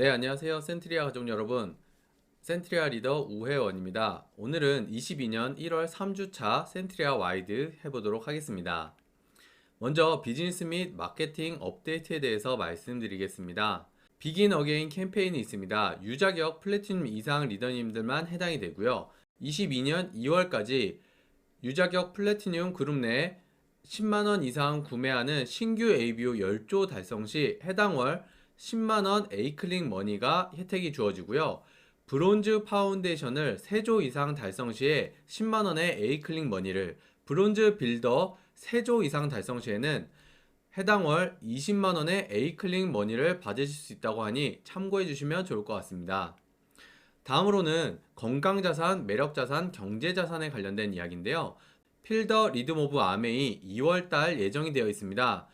네, 안녕하세요. 센트리아 가족 여러분. 센트리아 리더 우혜원입니다. 오늘은 22년 1월 3주차 센트리아 와이드 해보도록 하겠습니다. 먼저 비즈니스 및 마케팅 업데이트에 대해서 말씀드리겠습니다. 비긴 어게인 캠페인이 있습니다. 유자격 플래티넘 이상 리더님들만 해당이 되고요. 22년 2월까지 유자격 플래티늄 그룹 내 10만원 이상 구매하는 신규 ABO 10조 달성 시 해당 월 10만원 A클릭 머니가 혜택이 주어지고요. 브론즈 파운데이션을 3조 이상 달성 시에 10만원의 A클릭 머니를, 브론즈 빌더 3조 이상 달성 시에는 해당 월 20만원의 A클릭 머니를 받으실 수 있다고 하니 참고해 주시면 좋을 것 같습니다. 다음으로는 건강자산, 매력자산, 경제자산에 관련된 이야기인데요. 필더 리듬 오브 아메이 2월달 예정이 되어 있습니다.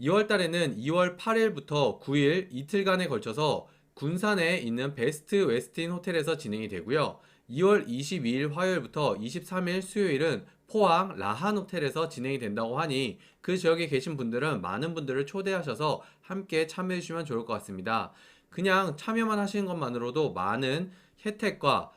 2월 달에는 2월 8일부터 9일 이틀간에 걸쳐서 군산에 있는 베스트 웨스틴 호텔에서 진행이 되고요. 2월 22일 화요일부터 23일 수요일은 포항 라한 호텔에서 진행이 된다고 하니 그 지역에 계신 분들은 많은 분들을 초대하셔서 함께 참여해 주시면 좋을 것 같습니다. 그냥 참여만 하시는 것만으로도 많은 혜택과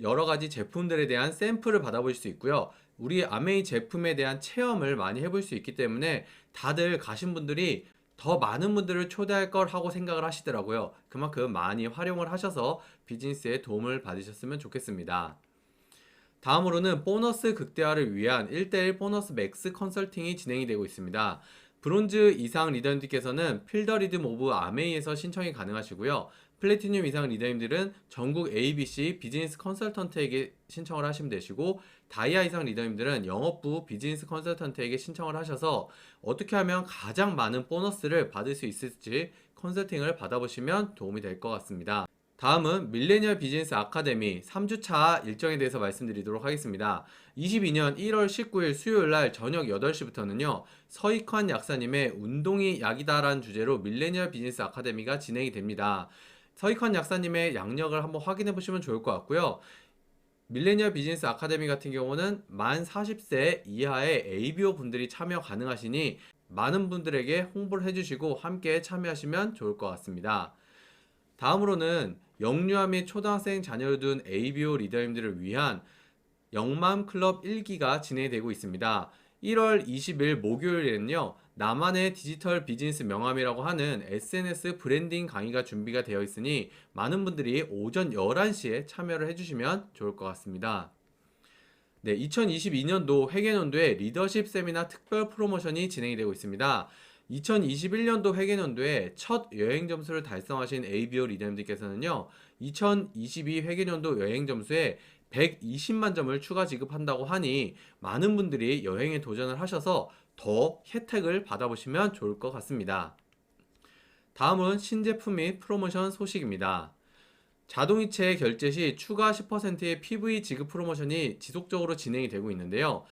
여러 가지 제품들에 대한 샘플을 받아보실 수 있고요. 우리 아메이 제품에 대한 체험을 많이 해볼 수 있기 때문에 다들 가신 분들이 더 많은 분들을 초대할 걸 하고 생각을 하시더라고요. 그만큼 많이 활용을 하셔서 비즈니스에 도움을 받으셨으면 좋겠습니다. 다음으로는 보너스 극대화를 위한 1대1 보너스 맥스 컨설팅이 진행이 되고 있습니다. 브론즈 이상 리더님들께서는 필더 리듬 오브 아메이에서 신청이 가능하시고요. 플래티늄 이상 리더님들은 전국 ABC 비즈니스 컨설턴트에게 신청을 하시면 되시고 다이아 이상 리더님들은 영업부 비즈니스 컨설턴트에게 신청을 하셔서 어떻게 하면 가장 많은 보너스를 받을 수 있을지 컨설팅을 받아보시면 도움이 될 것 같습니다. 다음은 밀레니얼 비즈니스 아카데미 3주차 일정에 대해서 말씀드리도록 하겠습니다. 22년 1월 19일 수요일 날 저녁 8시부터는요, 서익환 약사님의 운동이 약이다라는 주제로 밀레니얼 비즈니스 아카데미가 진행이 됩니다. 서익환 약사님의 양력을 한번 확인해 보시면 좋을 것 같고요. 밀레니얼 비즈니스 아카데미 같은 경우는 만 40세 이하의 ABO 분들이 참여 가능하시니 많은 분들에게 홍보를 해주시고 함께 참여하시면 좋을 것 같습니다. 다음으로는 영유아 및 초등학생 자녀를 둔 ABO 리더님들을 위한 영맘 클럽 1기가 진행되고 있습니다. 1월 20일 목요일에는요, 나만의 디지털 비즈니스 명함이라고 하는 SNS 브랜딩 강의가 준비가 되어 있으니 많은 분들이 오전 11시에 참여를 해주시면 좋을 것 같습니다. 네, 2022년도 회계연도에 리더십 세미나 특별 프로모션이 진행이 되고 있습니다. 2021년도 회계연도에 첫 여행 점수를 달성하신 ABO 리더님들께서는요, 2022 회계연도 여행 점수에 120만 점을 추가 지급한다고 하니 많은 분들이 여행에 도전을 하셔서 더 혜택을 받아보시면 좋을 것 같습니다. 다음은 신제품 및 프로모션 소식입니다. 자동이체 결제 시 추가 10%의 PV 지급 프로모션이 지속적으로 진행이 되고 있는데요.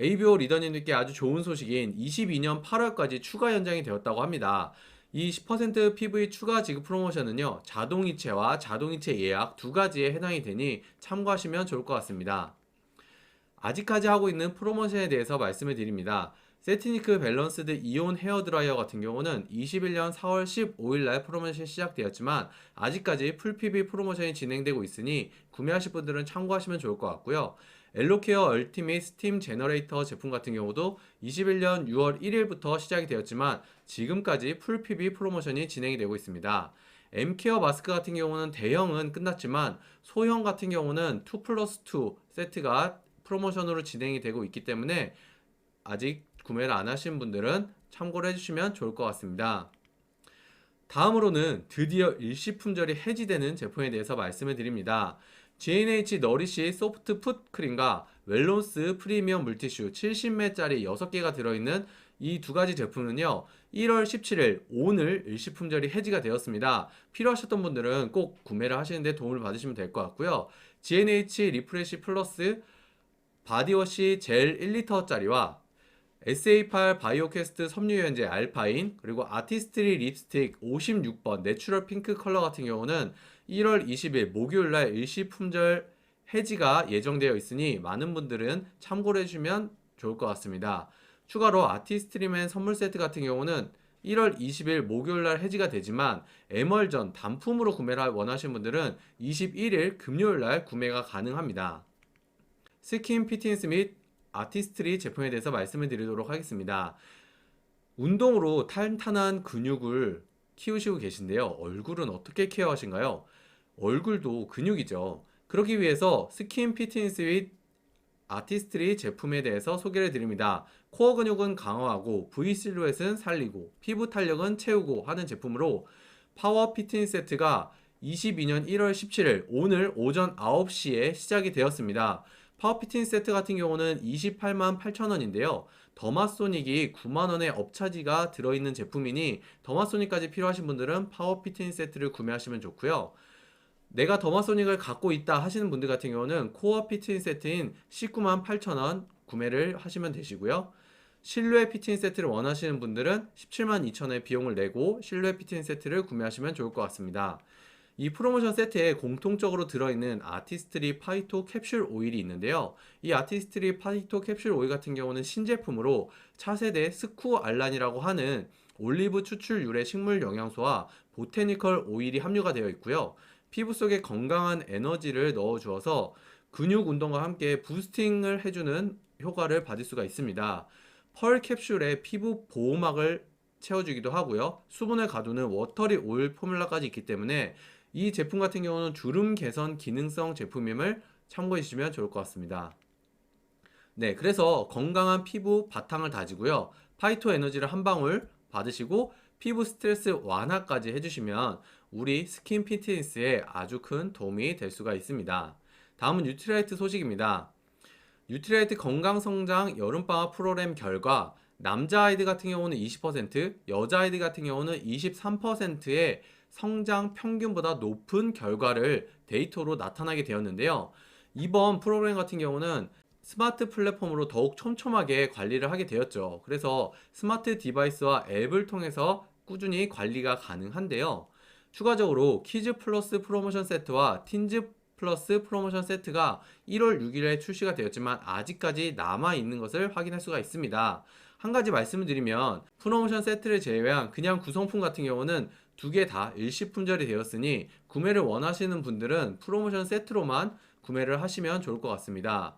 ABO 리더님들께 아주 좋은 소식인 22년 8월까지 추가 연장이 되었다고 합니다. 이 10% PV 추가 지급 프로모션은요, 자동이체와 자동이체 예약 두 가지에 해당이 되니 참고하시면 좋을 것 같습니다. 아직까지 하고 있는 프로모션에 대해서 말씀을 드립니다. 세티니크 밸런스드 이온 헤어 드라이어 같은 경우는 21년 4월 15일 날 프로모션이 시작되었지만 아직까지 풀 PV 프로모션이 진행되고 있으니 구매하실 분들은 참고하시면 좋을 것 같고요. 엘로케어 얼티밋 스팀 제너레이터 제품 같은 경우도 21년 6월 1일부터 시작이 되었지만 지금까지 풀 PV 프로모션이 진행이 되고 있습니다. M케어 마스크 같은 경우는 대형은 끝났지만 소형 같은 경우는 2 플러스 2 세트가 프로모션으로 진행이 되고 있기 때문에 아직 구매를 안 하신 분들은 참고를 해주시면 좋을 것 같습니다. 다음으로는 드디어 일시품절이 해지되는 제품에 대해서 말씀을 드립니다. G&H 너리시 소프트 풋 크림과 웰론스 프리미엄 물티슈 70매짜리 6개가 들어있는 이 두 가지 제품은요, 1월 17일 오늘 일시품절이 해지가 되었습니다. 필요하셨던 분들은 꼭 구매를 하시는데 도움을 받으시면 될 것 같고요. G&H 리프레시 플러스 바디워시 젤 1리터짜리와 SA8 바이오캐스트 섬유유연제 알파인 그리고 아티스트리 립스틱 56번 내추럴 핑크 컬러 같은 경우는 1월 20일 목요일 날 일시 품절 해지가 예정되어 있으니 많은 분들은 참고를 해주시면 좋을 것 같습니다. 추가로 아티스트리맨 선물 세트 같은 경우는 1월 20일 목요일 날 해지가 되지만 에멀전 단품으로 구매를 원하시는 분들은 21일 금요일 날 구매가 가능합니다. 스킨 피트니스 및 아티스트리 제품에 대해서 말씀을 드리도록 하겠습니다. 운동으로 탄탄한 근육을 키우시고 계신데요. 얼굴은 어떻게 케어하신가요? 얼굴도 근육이죠. 그러기 위해서 스킨 피트니스 및 아티스트리 제품에 대해서 소개를 드립니다. 코어 근육은 강화하고 V 실루엣은 살리고 피부 탄력은 채우고 하는 제품으로 파워 피트니스 세트가 22년 1월 17일 오늘 오전 9시에 시작이 되었습니다. 파워 피트니스 세트 같은 경우는 28만 8천 원인데요. 더마소닉이 9만 원의 업차지가 들어있는 제품이니 더마소닉까지 필요하신 분들은 파워 피트니스 세트를 구매하시면 좋고요. 내가 더마소닉을 갖고 있다 하시는 분들 같은 경우는 코어 피트니스 세트인 19만 8천 원 구매를 하시면 되시고요. 실루엣 피트니스 세트를 원하시는 분들은 17만 2천 원의 비용을 내고 실루엣 피트니스 세트를 구매하시면 좋을 것 같습니다. 이 프로모션 세트에 공통적으로 들어있는 아티스트리 파이토 캡슐 오일이 있는데요. 이 아티스트리 파이토 캡슐 오일 같은 경우는 신제품으로 차세대 스쿠 알란이라고 하는 올리브 추출율의 식물 영양소와 보테니컬 오일이 함유가 되어 있고요. 피부 속에 건강한 에너지를 넣어 주어서 근육 운동과 함께 부스팅을 해주는 효과를 받을 수가 있습니다. 펄 캡슐에 피부 보호막을 채워주기도 하고요. 수분을 가두는 워터리 오일 포뮬라까지 있기 때문에 이 제품 같은 경우는 주름 개선 기능성 제품임을 참고해 주시면 좋을 것 같습니다. 네, 그래서 건강한 피부 바탕을 다지고요. 파이토 에너지를 한 방울 받으시고 피부 스트레스 완화까지 해주시면 우리 스킨 피트니스에 아주 큰 도움이 될 수가 있습니다. 다음은 뉴트라이트 소식입니다. 뉴트라이트 건강성장 여름방학 프로그램 결과 남자 아이들 같은 경우는 20%, 여자 아이들 같은 경우는 23%의 성장 평균보다 높은 결과를 데이터로 나타나게 되었는데요. 이번 프로그램 같은 경우는 스마트 플랫폼으로 더욱 촘촘하게 관리를 하게 되었죠. 그래서 스마트 디바이스와 앱을 통해서 꾸준히 관리가 가능한데요. 추가적으로 키즈 플러스 프로모션 세트와 틴즈 플러스 프로모션 세트가 1월 6일에 출시가 되었지만 아직까지 남아 있는 것을 확인할 수가 있습니다. 한 가지 말씀을 드리면 프로모션 세트를 제외한 그냥 구성품 같은 경우는 두 개 다 일시 품절이 되었으니 구매를 원하시는 분들은 프로모션 세트로만 구매를 하시면 좋을 것 같습니다.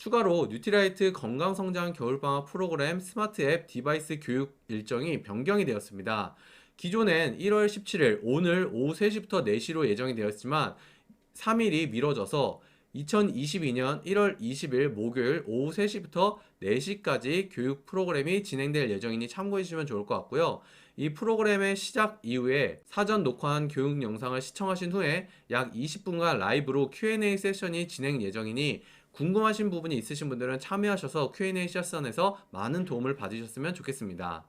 추가로 뉴트라이트 건강성장 겨울방학 프로그램 스마트 앱 디바이스 교육 일정이 변경이 되었습니다. 기존엔 1월 17일 오늘 오후 3시부터 4시로 예정이 되었지만 3일이 미뤄져서 2022년 1월 20일 목요일 오후 3시부터 4시까지 교육 프로그램이 진행될 예정이니 참고해 주시면 좋을 것 같고요. 이 프로그램의 시작 이후에 사전 녹화한 교육 영상을 시청하신 후에 약 20분간 라이브로 Q&A 세션이 진행 예정이니 궁금하신 부분이 있으신 분들은 참여하셔서 Q&A 세션에서 많은 도움을 받으셨으면 좋겠습니다.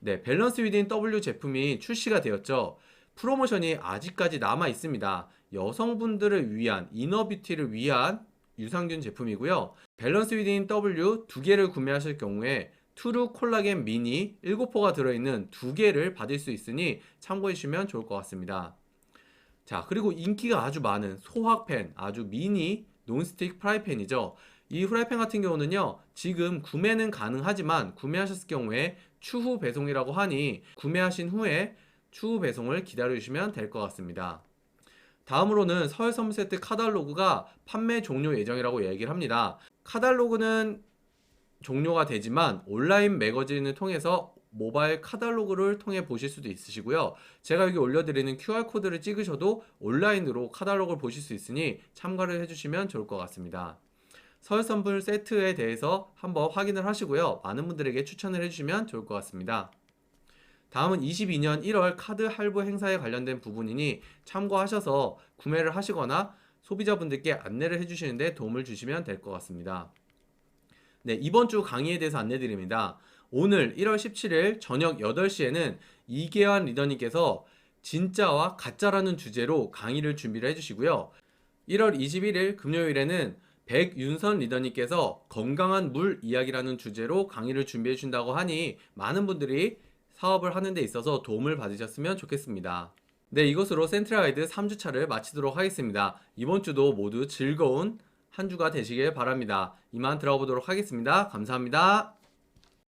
네, 밸런스 위딘 W 제품이 출시가 되었죠. 프로모션이 아직까지 남아 있습니다. 여성분들을 위한 이너뷰티를 위한 유산균 제품이고요. 밸런스 위딘 W 두 개를 구매하실 경우에 투루 콜라겐 미니 7포가 들어있는 두 개를 받을 수 있으니 참고해 주시면 좋을 것 같습니다. 자, 그리고 인기가 아주 많은 소확팬, 아주 미니 논스틱 프라이팬이죠. 이 프라이팬 같은 경우는요, 지금 구매는 가능하지만 구매하셨을 경우에 추후 배송이라고 하니 구매하신 후에 추후 배송을 기다려 주시면 될 것 같습니다. 다음으로는 서울 선물 세트 카달로그가 판매 종료 예정이라고 얘기를 합니다. 카달로그는 종료가 되지만 온라인 매거진을 통해서 모바일 카달로그를 통해 보실 수도 있으시고요. 제가 여기 올려드리는 QR코드를 찍으셔도 온라인으로 카달로그를 보실 수 있으니 참가를 해주시면 좋을 것 같습니다. 서울 선물 세트에 대해서 한번 확인을 하시고요. 많은 분들에게 추천을 해주시면 좋을 것 같습니다. 다음은 22년 1월 카드 할부 행사에 관련된 부분이니 참고하셔서 구매를 하시거나 소비자분들께 안내를 해주시는데 도움을 주시면 될 것 같습니다. 네, 이번 주 강의에 대해서 안내드립니다. 오늘 1월 17일 저녁 8시에는 이계환 리더님께서 진짜와 가짜라는 주제로 강의를 준비를 해주시고요. 1월 21일 금요일에는 백윤선 리더님께서 건강한 물 이야기라는 주제로 강의를 준비해 준다고 하니 많은 분들이 사업을 하는 데 있어서 도움을 받으셨으면 좋겠습니다. 네, 이것으로 센트라이드 3주차를 마치도록 하겠습니다. 이번 주도 모두 즐거운 한 주가 되시길 바랍니다. 이만 들어보도록 하겠습니다. 감사합니다.